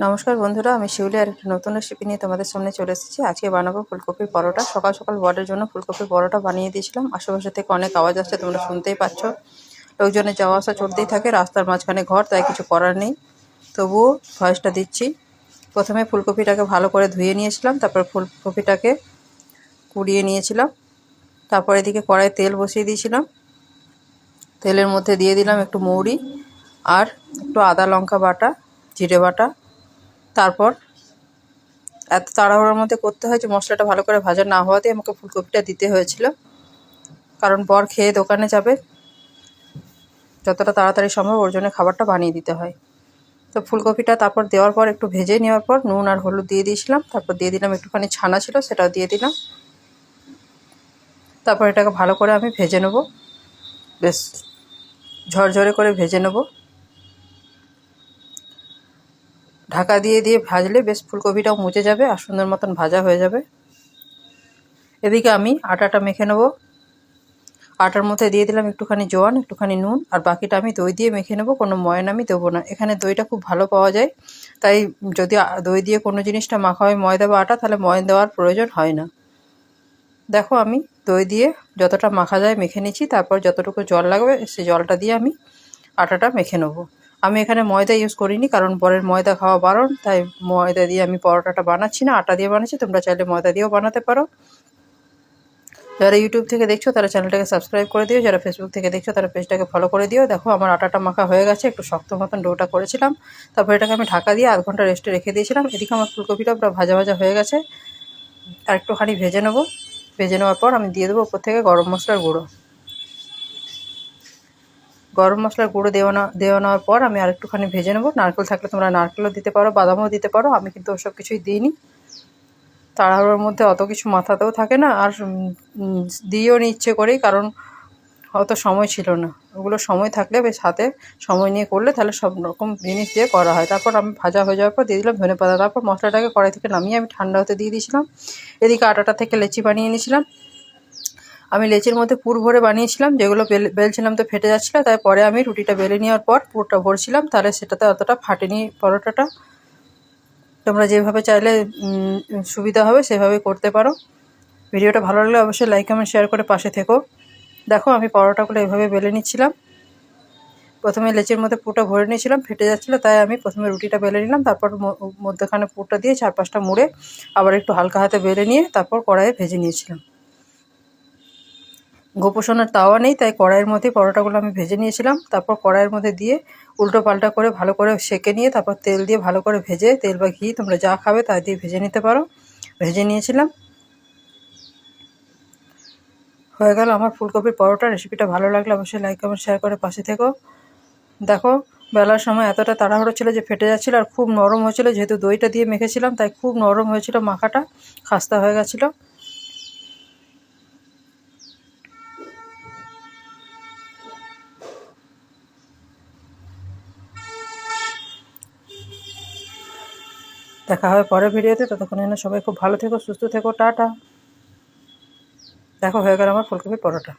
নমস্কার বন্ধুরা, আমি শিউলি আর একটা নতুন রেসিপি নিয়ে তোমাদের সামনে চলে এসেছি। আজকে বানাবো ফুলকপির পরোটা। সকাল সকাল বরের জন্য ফুলকপির পরোটা বানিয়ে দিয়েছিলাম। আশেপাশে থেকে অনেক আওয়াজ আসছে, তোমরা শুনতেই পাচ্ছ। লোকজনের যাওয়া আসা চলতেই থাকে, রাস্তার মাঝখানে ঘর, তাই কিছু করার নেই। তবুও ভয়েসটা দিচ্ছি। প্রথমে ফুলকপিটাকে ভালো করে ধুয়ে নিয়েছিলাম, তারপর ফুলকপিটাকে কুড়িয়ে নিয়েছিলাম। তারপর এদিকে কড়াই তেল বসিয়ে দিয়েছিলাম। তেলের মধ্যে দিয়ে দিলাম একটু মৌরি আর একটু আদা লঙ্কা বাটা, জিরে বাটা তারপর এত তাড়াহুড়োর মধ্যে করতে হয় যে মশলাটা ভালো করে ভাজা না হওয়াতে আমাকে ফুলকপিটা দিতে হয়েছিল। কারণ বর খেয়ে দোকানে যাবে, যতটা তাড়াতাড়ি সম্ভব ওর জন্য খাবারটা বানিয়ে দিতে হয়। তো ফুলকপিটা তারপর দেওয়ার পর একটু ভেজে নেওয়ার পর নুন আর হলুদ দিয়ে দিয়েছিলাম, তারপর দিয়ে দিলাম একটুখানি ছানা ছিল সেটাও দিয়ে দিলাম। তারপর এটাকে ভালো করে আমি ভেজে নেব। বেশ ঝরঝরে করে ভেজে নেব। ঢাকা দিয়ে দিয়ে ভাজলে বেশ ফুলকপিটাও মুচে যাবে আর সুন্দর মতন ভাজা হয়ে যাবে। এদিকে আমি আটাটা মেখে নেব। আটার মধ্যে দিয়ে দিলাম একটুখানি জোয়ান, একটুখানি নুন আর বাকিটা আমি দই দিয়ে মেখে নেব, কোনো ময়ন আমি দেবো না। এখানে দইটা খুব ভালো পাওয়া যায়, তাই যদি দই দিয়ে কোনো জিনিসটা মাখা হয় ময়দা বা আটা, তাহলে ময়ন দেওয়ার প্রয়োজন হয় না। দেখো আমি দই দিয়ে যতটা মাখা যায় মেখে নিচ্ছি, তারপর যতটুকু জল লাগবে সেই জলটা দিয়ে আমি আটাটা মেখে নেব। আমি এখানে ময়দা ইউজ করিনি, কারণ পরের ময়দা খাওয়া বারণ, তাই ময়দা দিয়ে আমি পরোটাটা বানাচ্ছি না, আটা দিয়ে বানাচ্ছি, তোমরা চাইলে ময়দা দিয়েও বানাতে পারো। যারা ইউটিউব থেকে দেখছ, তারা চ্যানেলটাকে সাবস্ক্রাইব করে দিও, যারা ফেসবুক থেকে দেখছ, তারা পেজটাকে ফলো করে দিও। দেখো, আমার আটাটা মাখা হয়ে গেছে, একটু শক্ত মতন ডোটা করেছিলাম। তারপর এটাকে আমি ঢাকা দিয়ে আধ ঘণ্টা রেস্টে রেখে দিয়েছিলাম। এদিকে আমার ফুলকপিটা পুরো ভাজা ভাজা হয়ে গেছে। আর একটুখানি ভেজে নেব। ভেজে নেওয়ার পর আমি দিয়ে দেবো ওপর থেকে গরম মশলার গুঁড়ো। গরম মশলার গুঁড়ো দেওয়া না, দেওয়া নেওয়ার পর আমি আরেকটুখানি ভেজে নেব। নারকেল থাকলে তোমরা নারকেলও দিতে পারো, বাদামও দিতে পারো, আমি কিন্তু ওসব কিছুই দিইনি। তাড়াহুড়োর মধ্যে অত কিছু মাথাতেও থাকে না, আর দিয়েও নি ইচ্ছে করেই, কারণ অত সময় ছিল না। ওগুলো সময় থাকলে বেশ হাতে সময় নিয়ে করলে তাহলে সব রকম জিনিস দিয়ে করা হয়। তারপর আমি ভাজা হয়ে যাওয়ার পর দিয়ে দিলাম ধনে পাতা। তারপর মশলাটাকে কড়াই থেকে নামিয়ে আমি ঠান্ডা হতে দিয়ে দিয়েছিলাম। এদিকে আটাটা থেকে লেচি বানিয়ে নিয়েছিলাম। আমি লেচির মধ্যে পুর ভরে বানিয়েছিলাম, যেগুলো বেলছিলাম তো ফেটে যাচ্ছিল, তাই পরে আমি রুটিটা বেলে নেওয়ার পর পুরটা ভরছিলাম, তাহলে সেটাতে অতটা ফাটেনি পরোটাটা। তোমরা যেভাবে চাইলে সুবিধা হবে সেভাবে করতে পারো। ভিডিওটা ভালো লাগলে অবশ্যই লাইক, কমেন্ট, শেয়ার করে পাশে থেকো। দেখো, আমি পরোটাগুলো এভাবে বেলে নিচ্ছিলাম। প্রথমে লেচির মধ্যে পুরটা ভরে নিয়েছিলাম, ফেটে যাচ্ছিল, তাই আমি প্রথমে রুটিটা বেলে নিলাম, তারপর মধ্যখানে পুরটা দিয়ে চার পাঁচটা মুড়ে আবার একটু হালকা হাতে বেলে নিয়ে তারপর কড়াইয়ে ভেজে নিয়েছিলাম। গোপোষণের তাওয়া নেই, তাই কড়াইয়ের মধ্যে পরোটাগুলো আমি ভেজে নিয়েছিলাম। তারপর কড়াইয়ের মধ্যে দিয়ে উল্টো পাল্টা করে ভালো করে সেকে নিয়ে তারপর তেল দিয়ে ভালো করে ভেজে, তেল বা ঘি তোমরা যা খাবে তা দিয়ে ভেজে নিতে পারো। ভেজে নিয়েছিলাম। হয়ে গেল আমার ফুলকপির পরোটা। রেসিপিটা ভালো লাগলে অবশ্যই লাইক কমেন্ট শেয়ার করে পাশে থেকো। দেখো, বেলার সময় এতটা তাড়াহুড়ো ছিল যে ফেটে যাচ্ছিল আর খুব নরম হয়েছিল, যেহেতু দইটা দিয়ে মেখেছিলাম, তাই খুব নরম হয়েছিল মাখাটা, খাস্তা হয়ে গেছিল। দেখা হবে পরের ভিডিওতে ততক্ষণ যেন সবাই খুব ভালো থেকো, সুস্থ থেকো, টাটা। দেখো হয়ে গেল আমার ফুলকপি পরোটা।